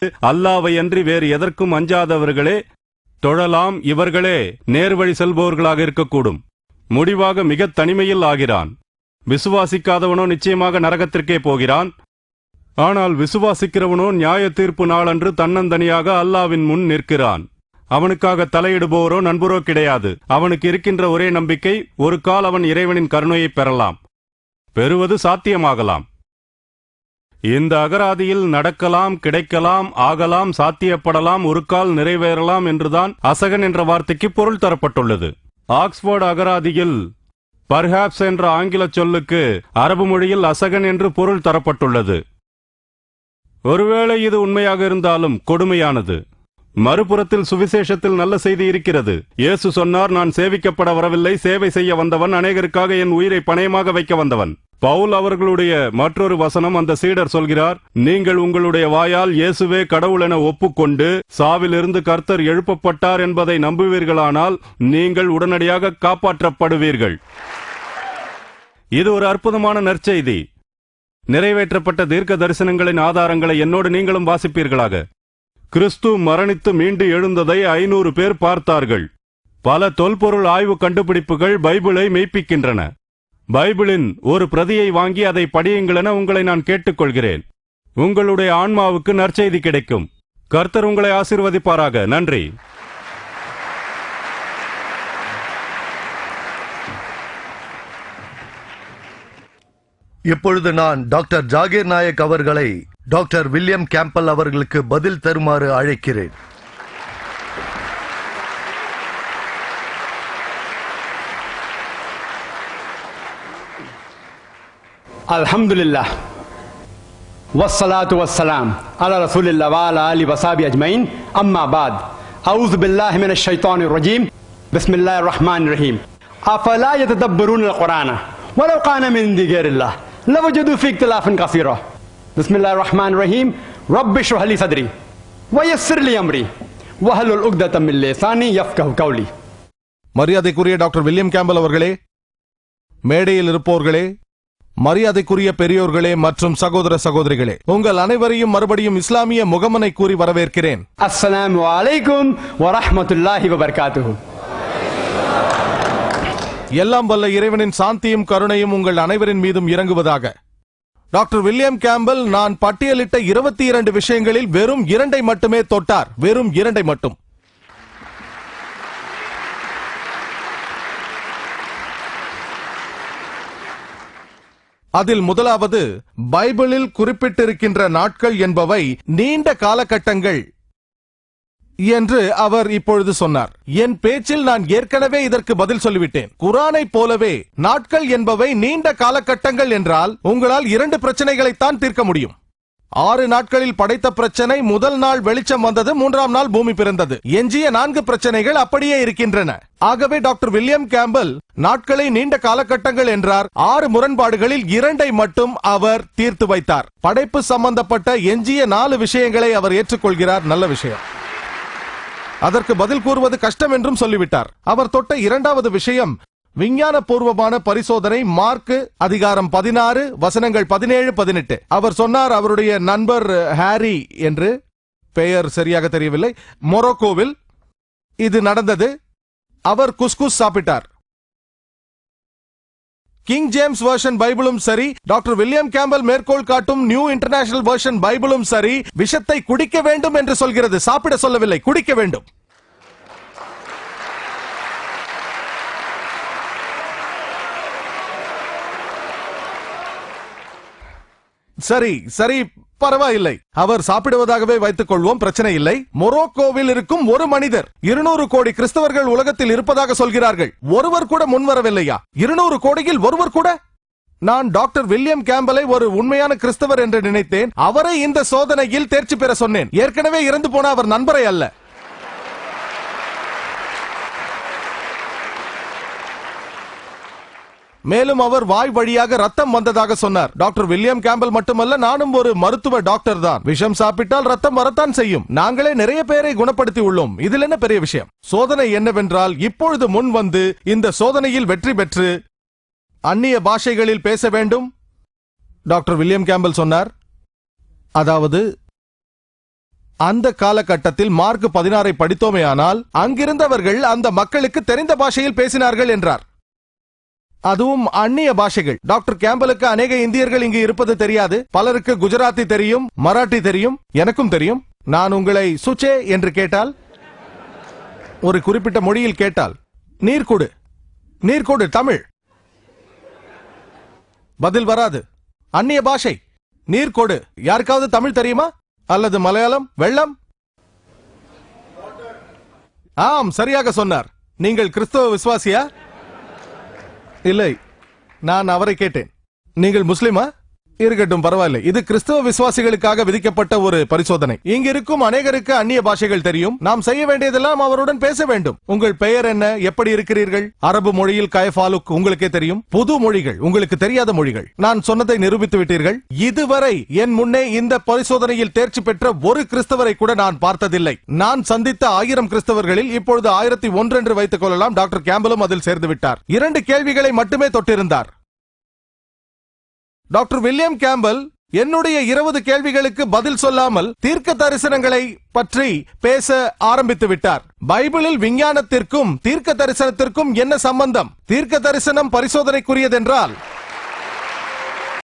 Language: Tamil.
அல்லாவை அன்றி வேறு எதற்கும் அஞ்சாதவர்களே தொழலாம் இவர்களே நேர்வழி செல்பவர்களாக இருக்கக்கூடும். முடிவாக மிக தனிமையில் ஆகிறான். விசுவாசிக்காதவனோ நிச்சயமாக நரகத்திற்கே போகிறான். ஆனால் விசுவாசிக்கிறவனோ நியாய தீர்ப்பு நாளன்று தன்னந்தனியாக அல்லாவின் முன் நிற்கிறான். அவனுக்காக தலையிடுபவரோ நண்பரோ கிடையாது. அவனுக்கு இருக்கின்ற ஒரே நம்பிக்கை ஒரு கால் அவன் இறைவனின் கருணையை பெறலாம். பெறுவது சாத்தியமாகலாம். இந்த அகராதியில் நடக்கலாம் கிடைக்கலாம் ஆகலாம் சாத்தியப்படலாம் ஒரு கால் நிறைவேறலாம் என்றுதான் அசகன் என்ற வார்த்தைக்கு பொருள் தரப்பட்டுள்ளது. ஆக்ஸ்போர்டு அகராதியில் பர்ஹாப்ஸ் என்ற ஆங்கில சொல்லுக்கு அரபு மொழியில் அசகன் என்று பொருள் தரப்பட்டுள்ளது. ஒருவேளை இது உண்மையாக இருந்தாலும் கொடுமையானது. மறுபுறத்தில் சுவிசேஷத்தில் நல்ல செய்தி இருக்கிறது. இயேசு சொன்னார் நான் சேவிக்கப்பட வரவில்லை சேவை செய்ய வந்தவன் அநேகருக்காக என் உயிரை பணயமாக வைக்க வந்தவன். பவுல் அவர்களுடைய மற்றொரு வசனம் அந்த சீடர் சொல்கிறார் நீங்கள் உங்களுடைய வாயால் இயேசுவே கடவுள் என ஒப்புக்கொண்டு சாவிலிருந்து கர்த்தர் எழுப்பப்பட்டார் என்பதை நம்புவீர்களானால் நீங்கள் உடனடியாக காப்பாற்றப்படுவீர்கள். இது ஒரு அற்புதமான நற்செய்தி. நிறைவேற்றப்பட்ட தீர்க்க தரிசனங்களின் ஆதாரங்களை என்னோடு நீங்களும் வாசிப்பீர்களாக. கிறிஸ்து மரணித்து மீண்டு எழுந்ததை ஐநூறு பேர் பார்த்தார்கள். பல தொல்பொருள் ஆய்வு கண்டுபிடிப்புகள் பைபிளை மெய்ப்பிக்கின்றன. பைபிளின் ஒரு பிரதியை வாங்கி அதை படியுங்கள் என உங்களை நான் கேட்டுக்கொள்கிறேன். உங்களுடைய ஆன்மாவுக்கு நற்செய்தி கிடைக்கும். கர்த்தர் உங்களை ஆசிர்வதிப்பாராக. நன்றி. இப்பொழுது நான் டாக்டர் ஜாகீர் நாயக் அவர்களை டாக்டர் வில்லியம் கேம்பல் அவர்களுக்கு பதில் தருமாறு அழைக்கிறேன். الحمد لله والصلاة والسلام على رسول الله وعلى آله وصحبه أجمعين أما بعد أعوذ بالله من الشيطان الرجيم بسم الله الرحمن الرحيم أفلا يتدبرون القرآن ولو كان من عند غير الله لوجدوا فيه اختلافا كثيرا بسم الله الرحمن الرحيم رب اشرح لي صدري ويسر لي أمري واحلل عقدة من لساني يفقه قولي மரியாதைக்குரிய டாக்டர் வில்லியம் கேம்பல் அவர்களே மேடையில் இருப்போர்களே மரியாதைக்குரிய பெரியோர்களே மற்றும் சகோதர சகோதரிகளே உங்கள் அனைவரையும் மறுபடியும் இஸ்லாமிய முகமனை கூறி வரவேற்கிறேன். எல்லாம் வல்ல இறைவனின் சாந்தியும் கருணையும் உங்கள் அனைவரின் மீதும் இறங்குவதாக. டாக்டர் வில்லியம் கேம்பல் நான் பட்டியலிட்ட இருபத்தி இரண்டு விஷயங்களில் வெறும் இரண்டை மட்டுமே தொட்டார். வெறும் இரண்டை மட்டும். அதில் முதலாவது பைபிளில் குறிப்பிட்டிருக்கின்ற நாட்கள் என்பவை நீண்ட காலகட்டங்கள் என்று அவர் இப்பொழுது சொன்னார். என் பேச்சில் நான் ஏற்கனவே இதற்கு பதில் சொல்லிவிட்டேன். குரானை போலவே நாட்கள் என்பவை நீண்ட காலகட்டங்கள் என்றால் உங்களால் இரண்டு பிரச்சனைகளைத்தான் தீர்க்க முடியும். ஆறு நாட்களில் படைத்த பிரச்சனை முதல் நாள் வெளிச்சம் வந்தது மூன்றாம் நாள் பூமி பிறந்தது. எஞ்சிய நான்கு பிரச்சனைகள் அப்படியே இருக்கின்றன. ஆகவே டாக்டர் வில்லியம் கேம்பல் நாட்களை நீண்ட காலகட்டங்கள் என்றார். ஆறு முரண்பாடுகளில் இரண்டை மட்டும் அவர் தீர்த்து வைத்தார். படைப்பு சம்பந்தப்பட்ட எஞ்சிய நாலு விஷயங்களை அவர் ஏற்றுக்கொள்கிறார். நல்ல விஷயம். அதற்கு பதில் கூறுவது கஷ்டம் என்றும் சொல்லிவிட்டார். அவர் தொட்ட இரண்டாவது விஷயம் விஞ்ஞான பூர்வமான பரிசோதனை மார்க் அதிகாரம் பதினாறு வசனங்கள் பதினேழு பதினெட்டு. அவர் சொன்னார் அவருடைய நண்பர் ஹாரி என்று. பெயர் சரியாக தெரியவில்லை. மொரோக்கோவில் இது நடந்தது. அவர் குஸ்குஸ் சாப்பிட்டார். கிங் ஜேம்ஸ் வெர்ஷன் பைபிளும் சரி டாக்டர் வில்லியம் கேம்பல் மேற்கோள் காட்டும் நியூ இன்டர்நேஷனல் வெர்ஷன் பைபிளும் சரி விஷத்தை குடிக்க வேண்டும் என்று சொல்கிறது. சாப்பிட சொல்லவில்லை குடிக்க வேண்டும். சரி சரி பரவாயில்லை. அவர் சாப்பிடுவதாகவே வைத்துக் கொள்வோம் பிரச்சனை இல்லை. மொரோக்கோவில் இருக்கும் ஒரு மனிதர் இருநூறு கோடி கிறிஸ்தவர்கள் உலகத்தில் இருப்பதாக சொல்கிறார்கள். ஒருவர் கூட முன்வரவில்லையா? இருநூறு கோடியில் ஒருவர் கூட? நான் டாக்டர் வில்லியம் கேம்பலை ஒரு உண்மையான கிறிஸ்தவர் என்று நினைத்தேன். அவரை இந்த சோதனையில் தேர்ச்சி பெற சொன்னேன். ஏற்கனவே இறந்து போன அவர் நண்பரை அல்ல. மேலும் அவர் வாய் வழியாக ரத்தம் வந்ததாக சொன்னார். டாக்டர் வில்லியம் கேம்பல் மட்டுமல்ல நானும் ஒரு மருத்துவ டாக்டர் தான். விஷம் சாப்பிட்டால் ரத்தம் வரத்தான் செய்யும். நாங்களே நிறைய பேரை குணப்படுத்தி உள்ளோம். இதில் என்ன பெரிய விஷயம்? சோதனை என்னவென்றால் இப்பொழுது முன் வந்து இந்த சோதனையில் வெற்றி பெற்று அந்நிய பாஷைகளில் பேச வேண்டும் டாக்டர் வில்லியம் கேம்பல் சொன்னார். அதாவது அந்த காலகட்டத்தில் மார்க் பதினாறை படித்தோமேயானால் அங்கிருந்தவர்கள் அந்த மக்களுக்கு தெரிந்த பாஷையில் பேசினார்கள் என்றார். அதுவும் அந்நிய பாஷைகள். டாக்டர் கேம்பலுக்கு அநேக இந்தியர்கள் இங்கு இருப்பது தெரியாது. பலருக்கு குஜராத்தி தெரியும் மராட்டி தெரியும் எனக்கும் தெரியும். நான் உங்களை சுச்சே என்று கேட்டால் ஒரு குறிப்பிட்ட மொழியில் கேட்டால் நீர் கொடு நீர் கொடு தமிழ். பதில் வராது. அந்நிய பாஷை நீர் கொடு யாருக்காவது தமிழ் தெரியுமா? அல்லது மலையாளம் வெள்ளம்? ஆம் சரியாக சொன்னார். நீங்கள் கிறிஸ்தவ விசுவாசியா? இல்லை நான் அவரை கேட்டேன். நீங்கள் முஸ்லிமா? இருக்கட்டும் பரவாயில்லை. இது கிறிஸ்தவ விசுவாசிகளுக்காக விதிக்கப்பட்ட ஒரு பரிசோதனை. இங்க இருக்கும் அநேகருக்கு அந்நிய பாஷைகள் தெரியும். நாம் செய்ய வேண்டியதெல்லாம் அவருடன் பேச வேண்டும். உங்கள் பெயர் என்ன? எப்படி இருக்கிறீர்கள்? அரபு மொழியில் கயஃபாலுக் உங்களுக்கே தெரியும். புது மொழிகள் உங்களுக்கு தெரியாத மொழிகள். நான் சொன்னதை நிரூபித்து விட்டீர்கள். இதுவரை என் முன்னே இந்த பரிசோதனையில் தேர்ச்சி பெற்ற ஒரு கிறிஸ்தவரை கூட நான் பார்த்ததில்லை. நான் சந்தித்த ஆயிரம் கிறிஸ்தவர்களில் இப்பொழுது ஆயிரத்தி ஒன்று என்று வைத்துக் கொள்ளலாம். டாக்டர் கேம்பலும் அதில் சேர்ந்து விட்டார். இரண்டு கேள்விகளை மட்டுமே தொட்டிருந்தார். டாக்டர் வில்லியம் கேம்பல் என்னுடைய இருபது கேள்விகளுக்கு பதில் சொல்லாமல் தீர்க்க தரிசனங்களை பற்றி பேச ஆரம்பித்து விட்டார். பைபிளில் விஞ்ஞானத்திற்கும் தீர்க்க தரிசனத்திற்கும் என்ன சம்பந்தம்? தீர்க்க தரிசனம் பரிசோதனைக்குரியதென்றால்